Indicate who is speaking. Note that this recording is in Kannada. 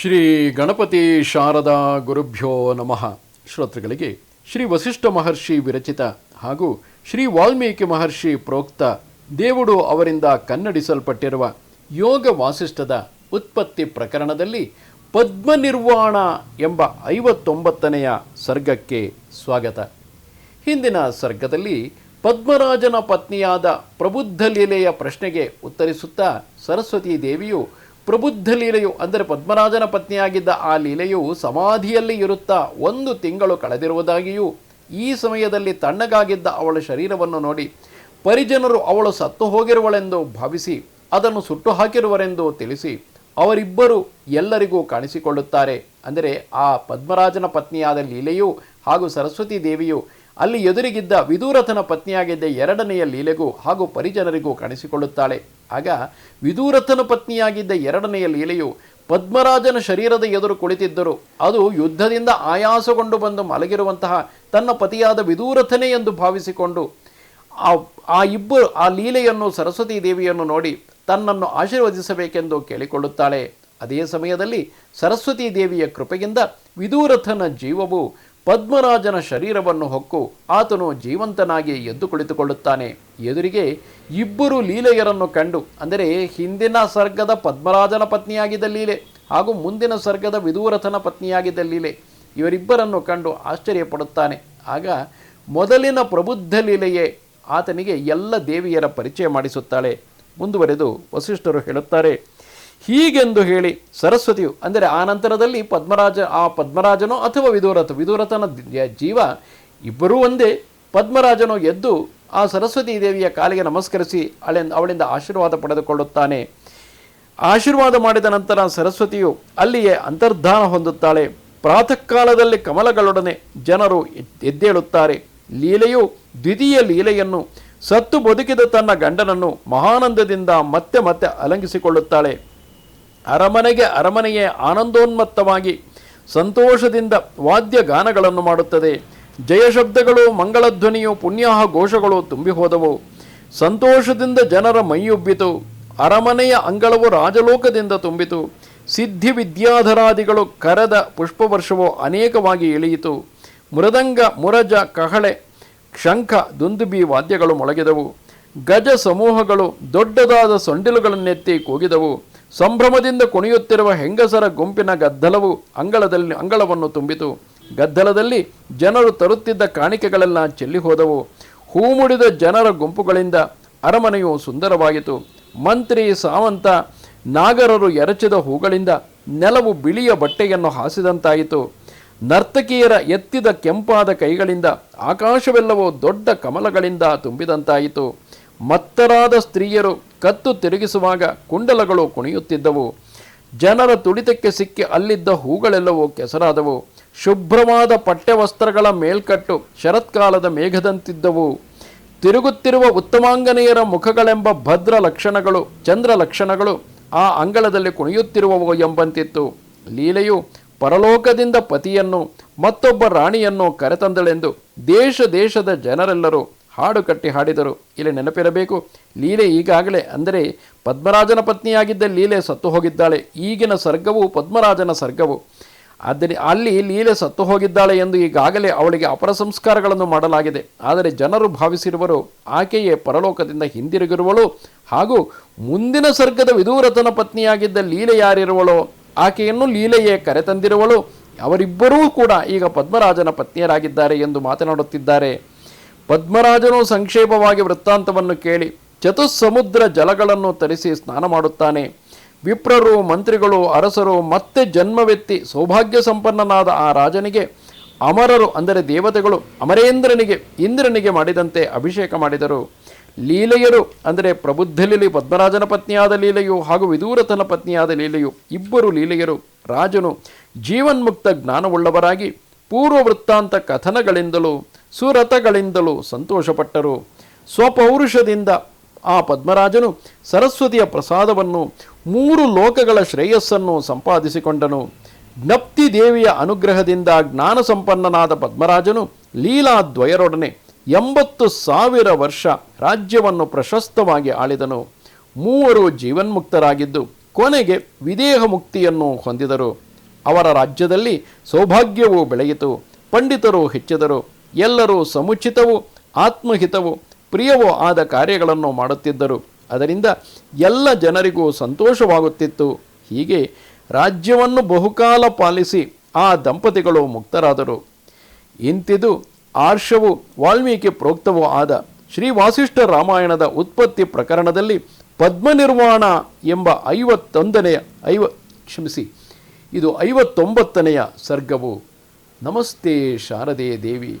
Speaker 1: ಶ್ರೀ ಗಣಪತಿ ಶಾರದಾ ಗುರುಭ್ಯೋ ನಮಃ. ಶ್ರೋತೃಗಳಿಗೆ ಶ್ರೀ ವಸಿಷ್ಠ ಮಹರ್ಷಿ ವಿರಚಿತ ಹಾಗೂ ಶ್ರೀ ವಾಲ್ಮೀಕಿ ಮಹರ್ಷಿ ಪ್ರೋಕ್ತ ದೇವುಡು ಅವರಿಂದ ಕನ್ನಡಿಸಲ್ಪಟ್ಟಿರುವ ಯೋಗ ವಾಸಿಷ್ಠದ ಉತ್ಪತ್ತಿ ಪ್ರಕರಣದಲ್ಲಿ ಪದ್ಮನಿರ್ವಾಣ ಎಂಬ ಐವತ್ತೊಂಬತ್ತನೆಯ ಸರ್ಗಕ್ಕೆ ಸ್ವಾಗತ. ಹಿಂದಿನ ಸರ್ಗದಲ್ಲಿ ಪದ್ಮರಾಜನ ಪತ್ನಿಯಾದ ಪ್ರಬುದ್ಧ ಲೀಲೆಯ ಪ್ರಶ್ನೆಗೆ ಉತ್ತರಿಸುತ್ತಾ ಸರಸ್ವತೀ ದೇವಿಯು ಪ್ರಬುದ್ಧ ಲೀಲೆಯು, ಅಂದರೆ ಪದ್ಮರಾಜನ ಪತ್ನಿಯಾಗಿದ್ದ ಆ ಲೀಲೆಯು ಸಮಾಧಿಯಲ್ಲಿ ಇರುತ್ತಾ ಒಂದು ತಿಂಗಳು ಕಳೆದಿರುವುದಾಗಿಯೂ, ಈ ಸಮಯದಲ್ಲಿ ತಣ್ಣಗಾಗಿದ್ದ ಅವಳ ಶರೀರವನ್ನು ನೋಡಿ ಪರಿಜನರು ಅವಳು ಸತ್ತು ಹೋಗಿರುವಳೆಂದು ಭಾವಿಸಿ, ಅದನ್ನು ಸುಟ್ಟು ಹಾಕಿರುವರೆಂದು ತಿಳಿಸಿ ಅವರಿಬ್ಬರು ಎಲ್ಲರಿಗೂ ಕಾಣಿಸಿಕೊಳ್ಳುತ್ತಾರೆ. ಅಂದರೆ ಆ ಪದ್ಮರಾಜನ ಪತ್ನಿಯಾದ ಲೀಲೆಯು ಹಾಗೂ ಸರಸ್ವತಿ ದೇವಿಯು ಅಲ್ಲಿ ಎದುರಿಗಿದ್ದ ವಿದೂರಥನ ಪತ್ನಿಯಾಗಿದ್ದ ಎರಡನೆಯ ಲೀಲೆಗೂ ಹಾಗೂ ಪರಿಜನರಿಗೂ ಕಾಣಿಸಿಕೊಳ್ಳುತ್ತಾಳೆ. ಆಗ ವಿದೂರಥನ ಪತ್ನಿಯಾಗಿದ್ದ ಎರಡನೆಯ ಲೀಲೆಯು ಪದ್ಮರಾಜನ ಶರೀರದ ಎದುರು ಕುಳಿತಿದ್ದರು. ಅದು ಯುದ್ಧದಿಂದ ಆಯಾಸಗೊಂಡು ಬಂದು ಮಲಗಿರುವಂತಹ ತನ್ನ ಪತಿಯಾದ ವಿದೂರಥನೇ ಎಂದು ಭಾವಿಸಿಕೊಂಡು ಆ ಆ ಇಬ್ಬರು, ಆ ಲೀಲೆಯನ್ನು ಸರಸ್ವತಿ ದೇವಿಯನ್ನು ನೋಡಿ ತನ್ನನ್ನು ಆಶೀರ್ವದಿಸಬೇಕೆಂದು ಕೇಳಿಕೊಳ್ಳುತ್ತಾಳೆ. ಅದೇ ಸಮಯದಲ್ಲಿ ಸರಸ್ವತಿ ದೇವಿಯ ಕೃಪೆಯಿಂದ ವಿದೂರಥನ ಜೀವವು ಪದ್ಮರಾಜನ ಶರೀರವನ್ನು ಹೊಕ್ಕು ಆತನು ಜೀವಂತನಾಗಿ ಎದ್ದು ಕುಳಿತುಕೊಳ್ಳುತ್ತಾನೆ. ಎದುರಿಗೆ ಇಬ್ಬರು ಲೀಲೆಯರನ್ನು ಕಂಡು, ಅಂದರೆ ಹಿಂದಿನ ಸರ್ಗದ ಪದ್ಮರಾಜನ ಪತ್ನಿಯಾಗಿದ್ದ ಲೀಲೆ ಹಾಗೂ ಮುಂದಿನ ಸರ್ಗದ ವಿದೂರಥನ ಪತ್ನಿಯಾಗಿದ್ದ ಲೀಲೆ. ಇವರಿಬ್ಬರನ್ನು ಕಂಡು ಆಶ್ಚರ್ಯಪಡುತ್ತಾನೆ. ಆಗ ಮೊದಲಿನ ಪ್ರಬುದ್ಧ ಲೀಲೆಯೇ ಆತನಿಗೆ ಎಲ್ಲ ದೇವಿಯರ ಪರಿಚಯ ಮಾಡಿಸುತ್ತಾಳೆ. ಮುಂದುವರೆದು ವಸಿಷ್ಠರು ಹೇಳುತ್ತಾರೆ ಹೀಗೆಂದು ಹೇಳಿ ಸರಸ್ವತಿಯು, ಅಂದರೆ ಆ ನಂತರದಲ್ಲಿ ಪದ್ಮರಾಜ, ಆ ಪದ್ಮರಾಜನೋ ಅಥವಾ ವಿದೂರಥ ವಿದೂರಥನ ಜೀವ ಇಬ್ಬರೂ ಒಂದೇ, ಪದ್ಮರಾಜನು ಎದ್ದು ಆ ಸರಸ್ವತಿ ದೇವಿಯ ಕಾಲಿಗೆ ನಮಸ್ಕರಿಸಿ ಅಳೆಂದು, ಅವಳಿಂದ ಆಶೀರ್ವಾದ ಪಡೆದುಕೊಳ್ಳುತ್ತಾನೆ. ಆಶೀರ್ವಾದ ಮಾಡಿದ ನಂತರ ಸರಸ್ವತಿಯು ಅಲ್ಲಿಯೇ ಅಂತರ್ಧಾನ ಹೊಂದುತ್ತಾಳೆ. ಪ್ರಾತಃ ಕಾಲದಲ್ಲಿ ಕಮಲಗಳೊಡನೆ ಜನರು ಎದ್- ಎದ್ದೇಳುತ್ತಾರೆ. ಲೀಲೆಯು ದ್ವಿತೀಯ ಲೀಲೆಯನ್ನು ಸತ್ತು ಬದುಕಿದ ತನ್ನ ಗಂಡನನ್ನು ಮಹಾನಂದದಿಂದ ಮತ್ತೆ ಮತ್ತೆ ಅಲಂಗಿಸಿಕೊಳ್ಳುತ್ತಾಳೆ. ಅರಮನೆಗೆ ಅರಮನೆಯೇ ಆನಂದೋನ್ಮತ್ತವಾಗಿ ಸಂತೋಷದಿಂದ ವಾದ್ಯ ಗಾನಗಳನ್ನು ಮಾಡುತ್ತದೆ. ಜಯಶಬ್ದಗಳು ಮಂಗಳಧ್ವನಿಯು ಪುಣ್ಯಾಹ ಘೋಷಗಳು ತುಂಬಿ ಹೋದವು. ಸಂತೋಷದಿಂದ ಜನರ ಮೈಯುಬ್ಬಿತು ಅರಮನೆಯ ಅಂಗಳವು ರಾಜಲೋಕದಿಂದ ತುಂಬಿತು. ಸಿದ್ಧಿ ವಿದ್ಯಾಧರಾದಿಗಳು ಕರೆದ ಪುಷ್ಪವರ್ಷವು ಅನೇಕವಾಗಿ ಇಳಿಯಿತು. ಮೃದಂಗ, ಮುರಜ, ಕಹಳೆ, ಶಂಖ, ದುಂದುಬಿ ವಾದ್ಯಗಳು ಮೊಳಗಿದವು. ಗಜ ಸಮೂಹಗಳು ದೊಡ್ಡದಾದ ಸೊಂಡಿಲುಗಳನ್ನೆತ್ತಿ ಕೂಗಿದವು. ಸಂಭ್ರಮದಿಂದ ಕುಣಿಯುತ್ತಿರುವ ಹೆಂಗಸರ ಗುಂಪಿನ ಗದ್ದಲವು ಅಂಗಳದಲ್ಲಿ ಅಂಗಳವನ್ನು ತುಂಬಿತು. ಗದ್ದಲದಲ್ಲಿ ಜನರು ತರುತ್ತಿದ್ದ ಕಾಣಿಕೆಗಳೆಲ್ಲ ಚೆಲ್ಲಿ ಹೋದವು. ಹೂಮುಡಿದ ಜನರ ಗುಂಪುಗಳಿಂದ ಅರಮನೆಯು ಸುಂದರವಾಯಿತು ಮಂತ್ರಿ ಸಾವಂತ ನಾಗರರು ಎರಚಿದ ಹೂಗಳಿಂದ ನೆಲವು ಬಿಳಿಯ ಬಟ್ಟೆಯನ್ನು ಹಾಸಿದಂತಾಯಿತು. ನರ್ತಕಿಯರ ಎತ್ತಿದ ಕೆಂಪಾದ ಕೈಗಳಿಂದ ಆಕಾಶವೆಲ್ಲವೂ ದೊಡ್ಡ ಕಮಲಗಳಿಂದ ತುಂಬಿದಂತಾಯಿತು. ಮತ್ತರಾದ ಸ್ತ್ರೀಯರು ಕತ್ತು ತಿರುಗಿಸುವಾಗ ಕುಂಡಲಗಳು ಕುಣಿಯುತ್ತಿದ್ದವು. ಜನರ ತುಡಿತಕ್ಕೆ ಸಿಕ್ಕಿ ಅಲ್ಲಿದ್ದ ಹೂಗಳೆಲ್ಲವೂ ಕೆಸರಾದವು. ಶುಭ್ರವಾದ ಪಠ್ಯವಸ್ತ್ರಗಳ ಮೇಲ್ಕಟ್ಟು ಶರತ್ಕಾಲದ ಮೇಘದಂತಿದ್ದವು. ತಿರುಗುತ್ತಿರುವ ಉತ್ತಮಾಂಗನೆಯರ ಮುಖಗಳೆಂಬ ಭದ್ರ ಲಕ್ಷಣಗಳು, ಚಂದ್ರ ಲಕ್ಷಣಗಳು ಆ ಅಂಗಳದಲ್ಲಿ ಕುಣಿಯುತ್ತಿರುವವು ಎಂಬಂತಿತ್ತು. ಲೀಲೆಯು ಪರಲೋಕದಿಂದ ಪತಿಯನ್ನು ಮತ್ತೊಬ್ಬ ರಾಣಿಯನ್ನು ಕರೆತಂದಳೆಂದು ದೇಶ ದೇಶದ ಜನರೆಲ್ಲರೂ ಹಾಡು ಕಟ್ಟಿ ಹಾಡಿದರು. ಇಲ್ಲಿ ನೆನಪಿರಬೇಕು, ಲೀಲೆ ಈಗಾಗಲೇ ಅಂದರೆ ಪದ್ಮರಾಜನ ಪತ್ನಿಯಾಗಿದ್ದ ಲೀಲೆ ಸತ್ತು ಹೋಗಿದ್ದಾಳೆ. ಈಗಿನ ಸರ್ಗವು ಪದ್ಮರಾಜನ ಸರ್ಗವು. ಆದರೆ ಅಲ್ಲಿ ಲೀಲೆ ಸತ್ತು ಹೋಗಿದ್ದಾಳೆ ಎಂದು ಈಗಾಗಲೇ ಅವಳಿಗೆ ಅಪರ ಸಂಸ್ಕಾರಗಳನ್ನು ಮಾಡಲಾಗಿದೆ. ಆದರೆ ಜನರು ಭಾವಿಸಿರುವರು, ಆಕೆಯೇ ಪರಲೋಕದಿಂದ ಹಿಂದಿರುಗಿರುವಳು ಹಾಗೂ ಮುಂದಿನ ಸರ್ಗದ ವಿದೂರತನ ಪತ್ನಿಯಾಗಿದ್ದ ಲೀಲೆ ಯಾರಿರುವಳು? ಆಕೆಯನ್ನು ಲೀಲೆಯೇ ಕರೆತಂದಿರುವಳು. ಅವರಿಬ್ಬರೂ ಕೂಡ ಈಗ ಪದ್ಮರಾಜನ ಪತ್ನಿಯರಾಗಿದ್ದಾರೆ ಎಂದು ಮಾತನಾಡುತ್ತಿದ್ದಾರೆ. ಪದ್ಮರಾಜನು ಸಂಕ್ಷೇಪವಾಗಿ ವೃತ್ತಾಂತವನ್ನು ಕೇಳಿ ಚತುಸ್ಸಮುದ್ರ ಜಲಗಳನ್ನು ತರಿಸಿ ಸ್ನಾನ ಮಾಡುತ್ತಾನೆ. ವಿಪ್ರರು, ಮಂತ್ರಿಗಳು, ಅರಸರು ಮತ್ತೆ ಜನ್ಮವೆತ್ತಿ ಸೌಭಾಗ್ಯ ಸಂಪನ್ನನಾದ ಆ ರಾಜನಿಗೆ, ಅಮರರು ಅಂದರೆ ದೇವತೆಗಳು ಅಮರೇಂದ್ರನಿಗೆ, ಇಂದ್ರನಿಗೆ ಮಾಡಿದಂತೆ ಅಭಿಷೇಕ ಮಾಡಿದರು. ಲೀಲೆಯರು ಅಂದರೆ ಪ್ರಬುದ್ಧ ಲೀಲೆ ಪದ್ಮರಾಜನ ಪತ್ನಿಯಾದ ಲೀಲೆಯು ಹಾಗೂ ವಿದೂರತನ ಪತ್ನಿಯಾದ ಲೀಲೆಯು ಇಬ್ಬರು ಲೀಲೆಯರು. ರಾಜನು ಜೀವನ್ಮುಕ್ತ ಜ್ಞಾನವುಳ್ಳವರಾಗಿ ಪೂರ್ವ ವೃತ್ತಾಂತ ಕಥನಗಳಿಂದಲೂ ಸುರಥಗಳಿಂದಲೂ ಸಂತೋಷಪಟ್ಟರು. ಸ್ವಪೌರುಷದಿಂದ ಆ ಪದ್ಮರಾಜನು ಸರಸ್ವತಿಯ ಪ್ರಸಾದವನ್ನು ಮೂರು ಲೋಕಗಳ ಶ್ರೇಯಸ್ಸನ್ನು ಸಂಪಾದಿಸಿಕೊಂಡನು. ಜ್ಞಪ್ತಿ ದೇವಿಯ ಅನುಗ್ರಹದಿಂದ ಜ್ಞಾನ ಸಂಪನ್ನನಾದ ಪದ್ಮರಾಜನು ಲೀಲಾದ್ವಯರೊಡನೆ ಎಂಬತ್ತು ಸಾವಿರ ವರ್ಷ ರಾಜ್ಯವನ್ನು ಪ್ರಶಸ್ತವಾಗಿ ಆಳಿದನು. ಮೂವರು ಜೀವನ್ಮುಕ್ತರಾಗಿದ್ದು ಕೊನೆಗೆ ವಿದೇಹ ಮುಕ್ತಿಯನ್ನು ಹೊಂದಿದರು. ಅವರ ರಾಜ್ಯದಲ್ಲಿ ಸೌಭಾಗ್ಯವೂ ಬೆಳೆಯಿತು. ಪಂಡಿತರು ಹೆಚ್ಚಿದರು. ಎಲ್ಲರೂ ಸಮುಚಿತವೂ, ಆತ್ಮಹಿತವೂ, ಪ್ರಿಯವೋ ಆದ ಕಾರ್ಯಗಳನ್ನು ಮಾಡುತ್ತಿದ್ದರು. ಅದರಿಂದ ಎಲ್ಲ ಜನರಿಗೂ ಸಂತೋಷವಾಗುತ್ತಿತ್ತು. ಹೀಗೆ ರಾಜ್ಯವನ್ನು ಬಹುಕಾಲ ಪಾಲಿಸಿ ಆ ದಂಪತಿಗಳು ಮುಕ್ತರಾದರು. ಇಂತಿದು ಆರ್ಷವು ವಾಲ್ಮೀಕಿ ಪ್ರೋಕ್ತವೂ ಆದ ಶ್ರೀ ವಾಸಿಷ್ಠ ರಾಮಾಯಣದ ಉತ್ಪತ್ತಿ ಪ್ರಕರಣದಲ್ಲಿ ಪದ್ಮನಿರ್ವಾಣ ಎಂಬ ಐವತ್ತೊಂದನೆಯ ಐವ, ಕ್ಷಮಿಸಿ, ಇದು ಐವತ್ತೊಂಬತ್ತನೆಯ ಸರ್ಗವು. ನಮಸ್ತೆ ಶಾರದೆ ದೇವಿ.